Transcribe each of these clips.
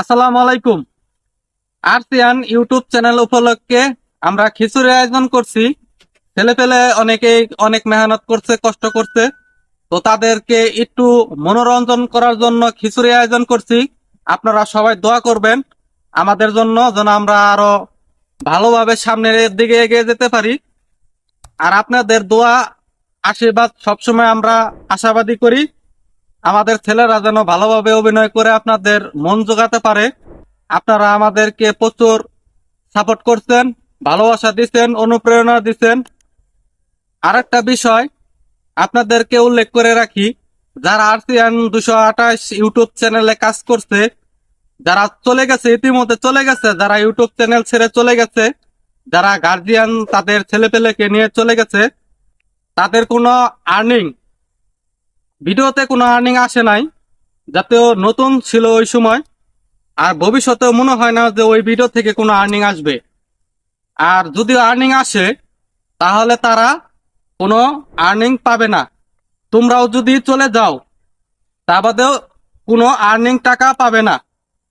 আসসালামু আলাইকুম। আরসিয়ান YouTube channel উপলক্ষে আমরা খিচুড়ি আয়োজন করছি। ছেলে পেলে অনেকে অনেক মেহনত করছে, কষ্ট করছে। তো তাদেরকে একটু মনোরঞ্জন করার জন্য খিচুড়ি আয়োজন করছি। আপনারা সবাই দোয়া করবেন। আমাদের জন্য যেন আমরা আরও ভালোভাবে সামনের দিকে এগিয়ে যেতে পারি। আর আপনাদের দোয়া, আশীর্বাদ সবসময় আমরা আশাবাদী করি। আমাদের ছেলেরা যেন ভালোভাবে অভিনয় করে আপনাদের মন জোগাতে পারে। আপনারা আমাদেরকে প্রচুর সাপোর্ট করছেন, ভালোবাসা দিচ্ছেন, অনুপ্রেরণা দিচ্ছেন। আরেকটা বিষয় আপনাদেরকে উল্লেখ করে রাখি, যারা আরসিয়ান দুশো আঠাশ ইউটিউব চ্যানেলে কাজ করছে, যারা চলে গেছে, ইতিমধ্যে চলে গেছে, যারা ইউটিউব চ্যানেল ছেড়ে চলে গেছে, যারা গার্জিয়ান তাদের ছেলেপেলেকে নিয়ে চলে গেছে, তাদের কোনো আর্নিং ভিডিওতে কোনো আর্নিং আসে নাই যাতেও নতুন ছিল ওই সময়। আর ভবিষ্যতেও মনে হয় না যে ওই ভিডিও থেকে কোনো আর্নিং আসবে। আর যদি আর্নিং আসে তাহলে তারা কোনো আর্নিং পাবে না। তোমরাও যদি চলে যাও তা বাদেও কোনো আর্নিং টাকা পাবে না।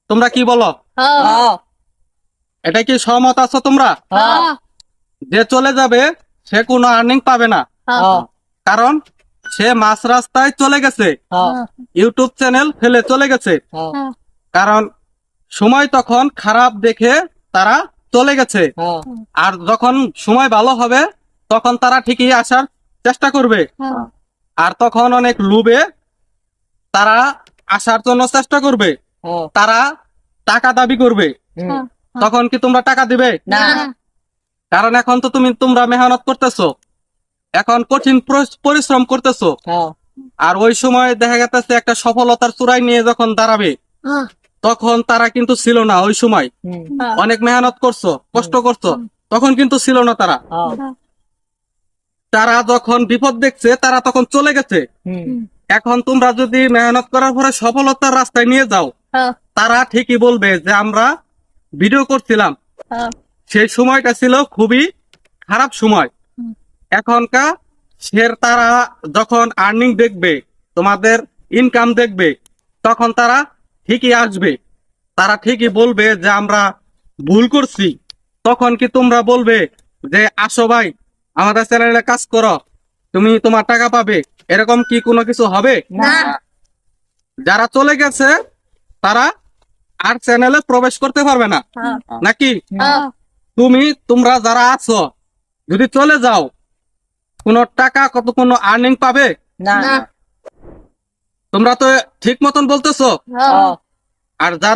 তোমরা কি বলো? হ্যাঁ। এটা কি সহমত আছো তোমরা? হ্যাঁ। যে চলে যাবে সে কোনো আর্নিং পাবে না। হ্যাঁ। কারণ সে মাঝ রাস্তায় চলে গেছে। ইউটিউব চ্যানেল ফেলে চলে গেছে। কারণ সময় তখন খারাপ দেখে তারা চলে গেছে। আর যখন সময় ভালো হবে তখন তারা ঠিকই আসার চেষ্টা করবে। আর তখন অনেক লুবে তারা আসার জন্য চেষ্টা করবে। তারা টাকা দাবি করবে। তখন কি তোমরা টাকা দিবে? কারণ এখন তো তুমি তোমরা মেহনত করতেছো। এখন কঠিন পরিশ্রম করতেছো। আর ওই সময় দেখা গেছে একটা সফলতার চূড়ায় নিয়ে যখন দাঁড়াবে তখন তারা কিন্তু ছিল না ওই সময়। অনেক মেহনত করছ কষ্ট করছ তখন কিন্তু ছিল না তারা। তারা যখন বিপদ দেখছে তারা তখন চলে গেছে। এখন তোমরা যদি মেহনত করার পরে সফলতার রাস্তায় নিয়ে যাও তারা ঠিকই বলবে যে আমরা ভিডিও করছিলাম। সেই সময়টা ছিল খুবই খারাপ সময়। এখনকার সে তারা যখন আর্নিং দেখবে তোমাদের ইনকাম দেখবে তখন তারা ঠিকই আসবে। তারা ঠিকই বলবে যে আমরা ভুল করছি। তখন কি তোমরা বলবে যে আসো ভাই আমাদের চ্যানেলে কাজ করো তুমি তোমার টাকা পাবে। এরকম কি কোনো কিছু হবে? যারা চলে গেছে তারা আর চ্যানেলে প্রবেশ করতে পারবে না। নাকি? তুমি তোমরা যারা আছো যদি চলে যাও কোনো টাকা কত কোনো আর্নিং পাবে? না। তোমরা তো ঠিক মতন বলতেছো। আর যারা